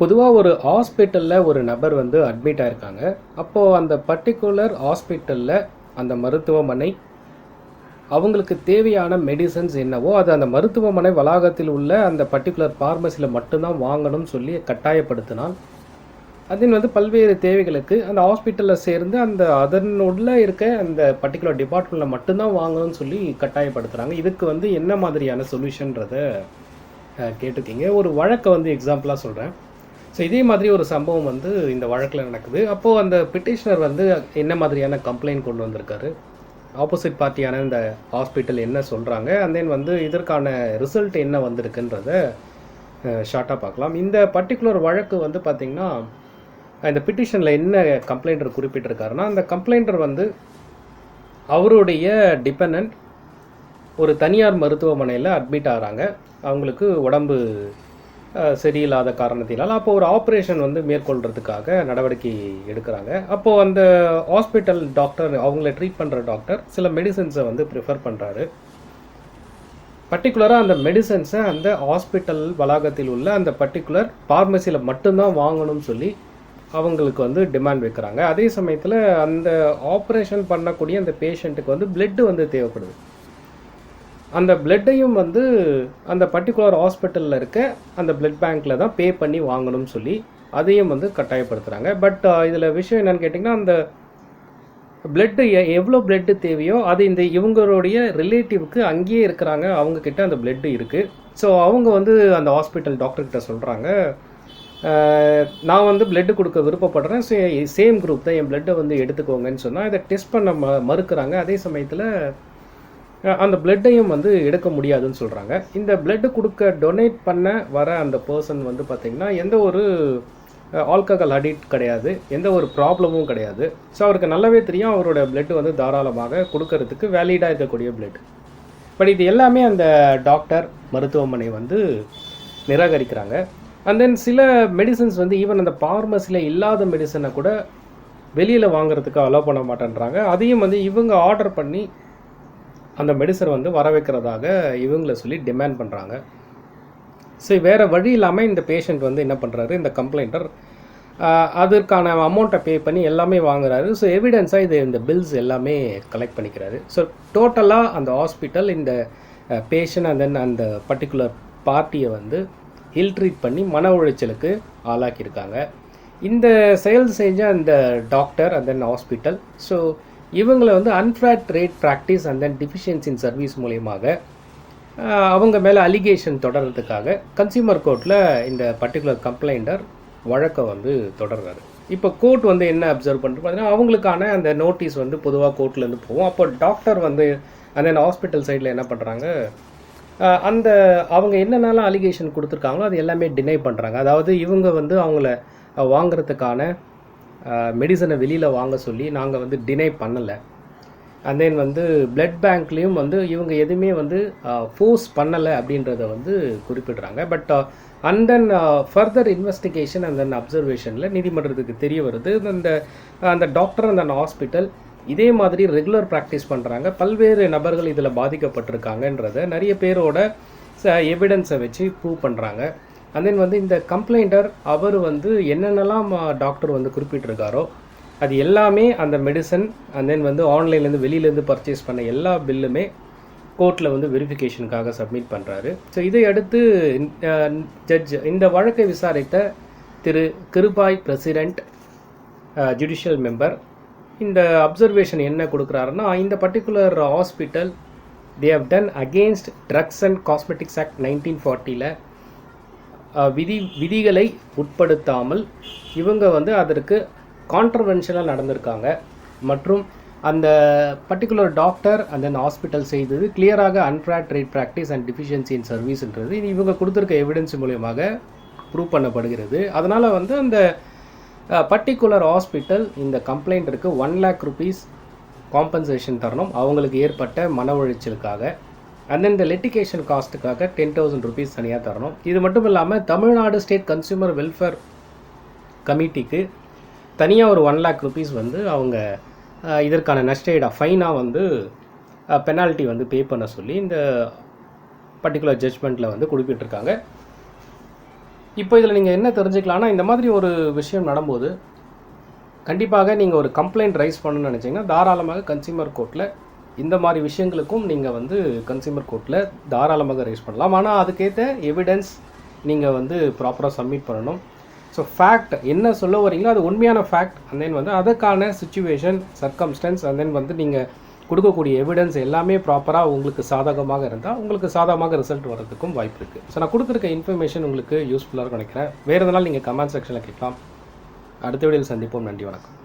பொதுவாக ஒரு ஹாஸ்பிட்டலில் ஒரு நபர் வந்து அட்மிட் ஆயிருக்காங்க. அப்போது அந்த பர்டிகுலர் ஹாஸ்பிட்டலில் அந்த மருத்துவமனை அவங்களுக்கு தேவையான மெடிசன்ஸ் என்னவோ அது அந்த மருத்துவமனை வளாகத்தில் உள்ள அந்த பர்டிகுலர் ஃபார்மசியில் மட்டும்தான் வாங்கணும்னு சொல்லி கட்டாயப்படுத்தினால் அதன் வந்து பல்வேறு தேவைகளுக்கு அந்த ஹாஸ்பிட்டலில் சேர்ந்து அந்த அதனுள்ள இருக்க அந்த பர்டிகுலர் டிபார்ட்மெண்ட்டில் மட்டும்தான் வாங்கணும்னு சொல்லி கட்டாயப்படுத்துகிறாங்க இதுக்கு வந்து என்ன மாதிரியான சொல்யூஷன்றதை கேட்டிருக்கீங்க. ஒரு வழக்கை வந்து எக்ஸாம்பிளாக சொல்கிறேன் ஸோ இதே மாதிரி ஒரு சம்பவம் வந்து இந்த வழக்கில் நடக்குது. அப்போது அந்த பிட்டிஷனர் வந்து என்ன மாதிரியான கம்ப்ளைண்ட் கொண்டு வந்திருக்காரு? ஆப்போசிட் பார்ட்டியான இந்த ஹாஸ்பிட்டல் என்ன சொல்கிறாங்க அண்ட் தென் வந்து இதற்கான ரிசல்ட் என்ன வந்திருக்குன்றத ஷார்ட்டாக பார்க்கலாம். இந்த பர்டிகுலர் வழக்கு வந்து பார்த்திங்கன்னா இந்த பிட்டிஷனில் என்ன கம்ப்ளைண்டர் குறிப்பிட்டிருக்காருன்னா அந்த கம்ப்ளைண்டர் வந்து அவருடைய டிபெண்ட் ஒரு தனியார் மருத்துவமனையில் அட்மிட் ஆகிறாங்க அவங்களுக்கு உடம்பு சரியில்லாத காரணத்தினால் அப்போ ஒரு ஆப்ரேஷன் வந்து மேற்கொள்கிறதுக்காக நடவடிக்கை எடுக்கிறாங்க. அப்போது அந்த ஹாஸ்பிட்டல் டாக்டர் அவங்கள ட்ரீட் பண்ணுற டாக்டர் சில மெடிசன்ஸை வந்து ப்ரிஃபர் பண்ணுறாரு பர்டிகுலராக அந்த மெடிசன்ஸை அந்த ஹாஸ்பிட்டல் வளாகத்தில் உள்ள அந்த பர்டிகுலர் ஃபார்மசியில் மட்டும்தான் வாங்கணும்னு சொல்லி அவங்களுக்கு வந்து டிமாண்ட் வைக்கிறாங்க. அதே சமயத்தில் அந்த ஆப்ரேஷன் பண்ணக்கூடிய அந்த பேஷண்ட்டுக்கு வந்து பிளட்டு வந்து தேவைப்படுது. அந்த பிளட்டையும் வந்து அந்த பர்டிகுலர் ஹாஸ்பிட்டலில் இருக்க அந்த பிளட் பேங்க்கில் தான் பே பண்ணி வாங்கணும்னு சொல்லி அதையும் வந்து கட்டாயப்படுத்துகிறாங்க பட் uh, இதில் விஷயம் என்னென்னு கேட்டிங்கன்னா அந்த பிளட்டு எவ்வளோ பிளட்டு தேவையோ அது இந்த இவங்களுடைய ரிலேட்டிவ்க்கு அங்கேயே இருக்கிறாங்க. அவங்கக்கிட்ட அந்த பிளட்டு இருக்குது ஸோ அவங்க வந்து அந்த ஹாஸ்பிட்டல் டாக்டர்கிட்ட சொல்கிறாங்க நான் வந்து பிளட்டு கொடுக்க விருப்பப்படுறேன். சேம் குரூப் தான் என் பிளட்டை வந்து எடுத்துக்கோங்கன்னு சொன்னால் இதை டெஸ்ட் பண்ண ம மறுக்கிறாங்க. அதே சமயத்தில் அந்த பிளட்டையும் வந்து எடுக்க முடியாதுன்னு சொல்கிறாங்க இந்த பிளட்டு கொடுக்க டொனேட் பண்ண வர அந்த பர்சன் வந்து பார்த்திங்கன்னா எந்த ஒரு ஆல்கஹால் அடிக்ட் கிடையாது. எந்த ஒரு ப்ராப்ளமும் கிடையாது. ஸோ அவருக்கு நல்லாவே தெரியும் அவரோட பிளட் வந்து தாராளமாக கொடுக்கறதுக்கு வேலிடாக இருக்கக்கூடிய பிளட் பட் இது எல்லாமே அந்த டாக்டர் மருத்துவமனை வந்து நிராகரிக்கிறாங்க. அண்ட் தென் சில மெடிசன்ஸ் வந்து ஈவன் அந்த ஃபார்மசியில் இல்லாத மெடிசனை கூட வெளியில் வாங்குறதுக்கு அலோவ் பண்ண மாட்டேன்றாங்க. அதையும் வந்து இவங்க ஆர்டர் பண்ணி அந்த மெடிசன் வந்து வர வைக்கிறதாக இவங்கள சொல்லி டிமாண்ட் பண்ணுறாங்க ஸோ வேறு வழி இல்லாமல் இந்த பேஷண்ட் வந்து என்ன பண்ணுறாரு இந்த கம்ப்ளைண்டர் அதற்கான அமௌண்ட்டை பே பண்ணி எல்லாமே வாங்குறாரு. ஸோ எவிடன்ஸாக இது இந்த பில்ஸ் எல்லாமே கலெக்ட் பண்ணிக்கிறாரு. ஸோ டோட்டலாக அந்த ஹாஸ்பிட்டல் இந்த பேஷண்ட் அண்ட் தென் அந்த பர்டிகுலர் பார்ட்டியை வந்து இல் ட்ரீட் பண்ணி மன உளைச்சலுக்கு ஆளாக்கியிருக்காங்க. இந்த செயல் செஞ்ச அந்த doctor and then hospital so இவங்களை வந்து unfair trade practice and then deficiency in service மூலியமாக அவங்க மேலே அலிகேஷன் தொடர்றதுக்காக கன்சியூமர் கோர்ட்டில் இந்த பர்டிகுலர் கம்ப்ளைண்டர் வழக்கை வந்து தொடர்றாரு. இப்போ கோர்ட் வந்து என்ன அப்சர்வ் பண்ணுறது பார்த்தீங்கன்னா அவங்களுக்கான அந்த நோட்டீஸ் வந்து பொதுவாக கோர்ட்லேருந்து போகும். அப்போ டாக்டர் வந்து அந்த ஹாஸ்பிட்டல் சைடில் என்ன பண்ணுறாங்க அந்த அவங்க என்னென்னலாம் அலிகேஷன் கொடுத்துருக்காங்களோ அது எல்லாமே டினை பண்ணுறாங்க அதாவது இவங்க வந்து அவங்கள வாங்குறதுக்கான மெடிசனை வெளியில் வாங்க சொல்லி நாங்கள் வந்து டினை பண்ணலை. அண்ட் தென் வந்து பிளட் பேங்க்லேயும் வந்து இவங்க எதுவுமே வந்து ஃபோர்ஸ் பண்ணலை அப்படின்றத வந்து குறிப்பிடுறாங்க. But and then further investigation and then அப்சர்வேஷனில் நீதிமன்றத்துக்கு தெரிய வருது. அந்த அந்த டாக்டர் அந்த ஹாஸ்பிட்டல் இதே மாதிரி ரெகுலர் ப்ராக்டிஸ் பண்ணுறாங்க பல்வேறு நபர்கள் இதில் பாதிக்கப்பட்டிருக்காங்கன்றத நிறைய பேரோட எவிடன்ஸை வச்சு ப்ரூவ் பண்ணுறாங்க அண்ட் தென் வந்து இந்த கம்ப்ளைண்டர் அவர் வந்து என்னென்னலாம் டாக்டர் வந்து குறிப்பிட்டிருக்காரோ அது எல்லாமே அந்த மெடிசன் அண்ட் தென் வந்து ஆன்லைன்லேருந்து வெளியிலேருந்து பர்ச்சேஸ் பண்ண எல்லா பில்லுமே கோர்ட்டில் வந்து வெரிஃபிகேஷனுக்காக சப்மிட் பண்ணுறாரு ஸோ இதை அடுத்து ஜட்ஜ் இந்த வழக்கை விசாரித்த திரு கிருபாய் பிரசிடென்ட் ஜுடிஷியல் மெம்பர் இந்த அப்சர்வேஷன் என்ன கொடுக்குறாருன்னா இந்த particular hospital they have done against drugs and cosmetics act nineteen ஃபார்ட்டியில் விதி விதிகளை உட்படுத்தாமல் இவங்க வந்து அதற்கு கான்ட்ரவென்ஷனாக நடந்திருக்காங்க. மற்றும் அந்த particular doctor and then hospital செய்தது கிளியராக unfair trade practice and deficiency in சர்வீஸ்ன்றது இது இவங்க கொடுத்துருக்க எவிடன்ஸ் மூலயமாக ப்ரூவ் பண்ணப்படுகிறது. அதனால் வந்து அந்த பர்டிகுலர் ஹாஸ்பிட்டல் இந்த கம்ப்ளைண்ட்டிற்கு ஒன் லேக் ருபீஸ் காம்பன்சேஷன் தரணும். அவங்களுக்கு ஏற்பட்ட மன உளைச்சலுக்காக. அண்ட் தென் இந்த லிட்டிகேஷன் காஸ்ட்டுக்காக டென் தௌசண்ட் ருபீஸ் தனியாக தரணும். இது மட்டும் இல்லாமல் தமிழ்நாடு ஸ்டேட் கன்சியூமர் வெல்ஃபேர் கமிட்டிக்கு தனியாக ஒரு ஒன் லேக் ருபீஸ் வந்து அவங்க இதற்கான நஷ்டஈடாக ஃபைனாக வந்து பெனால்ட்டி வந்து பே பண்ண சொல்லி இந்த பர்டிகுலர் ஜட்ஜ்மெண்ட்டில் வந்து குறிப்பிட்டிருக்காங்க. இப்போ இதில் நீங்கள் என்ன தெரிஞ்சுக்கலாம்னா இந்த மாதிரி ஒரு விஷயம் நடக்கும்போது கண்டிப்பாக நீங்கள் ஒரு கம்ப்ளைண்ட் ரைஸ் பண்ணணும்னு நினச்சிங்கன்னா தாராளமாக கன்சியூமர் கோர்ட்டில் இந்த மாதிரி விஷயங்களுக்கும் நீங்கள் வந்து கன்சியூமர் கோர்ட்டில் தாராளமாக ரைஸ் பண்ணலாம். ஆனால் அதுக்கேற்ற எவிடன்ஸ் நீங்கள் வந்து ப்ராப்பராக சப்மிட் பண்ணணும். ஸோ ஃபேக்ட் என்ன சொல்ல வரீங்களோ அது உண்மையான ஃபேக்ட் அண்ட் தென் வந்து அதுக்கான சுச்சுவேஷன் சர்க்கம்ஸ்டன்ஸ் அண்ட் தென் வந்து நீங்கள் கொடுக்கக்கூடிய எவிடன்ஸ் எல்லாமே ப்ராப்பராக உங்களுக்கு சாதகமாக இருந்தால் உங்களுக்கு சாதகமாக ரிசல்ட் வரதுக்கும் வாய்ப்பு இருக்குது ஸோ நான் கொடுத்துருக்க இன்ஃபர்மேஷன் உங்களுக்கு யூஸ்ஃபுல்லாக நினைக்கிறேன். வேறு எதனால் நீங்கள் கமெண்ட் செக்ஷனில் கேட்கலாம். அடுத்த வீடியோவில் சந்திப்போம். நன்றி வணக்கம்.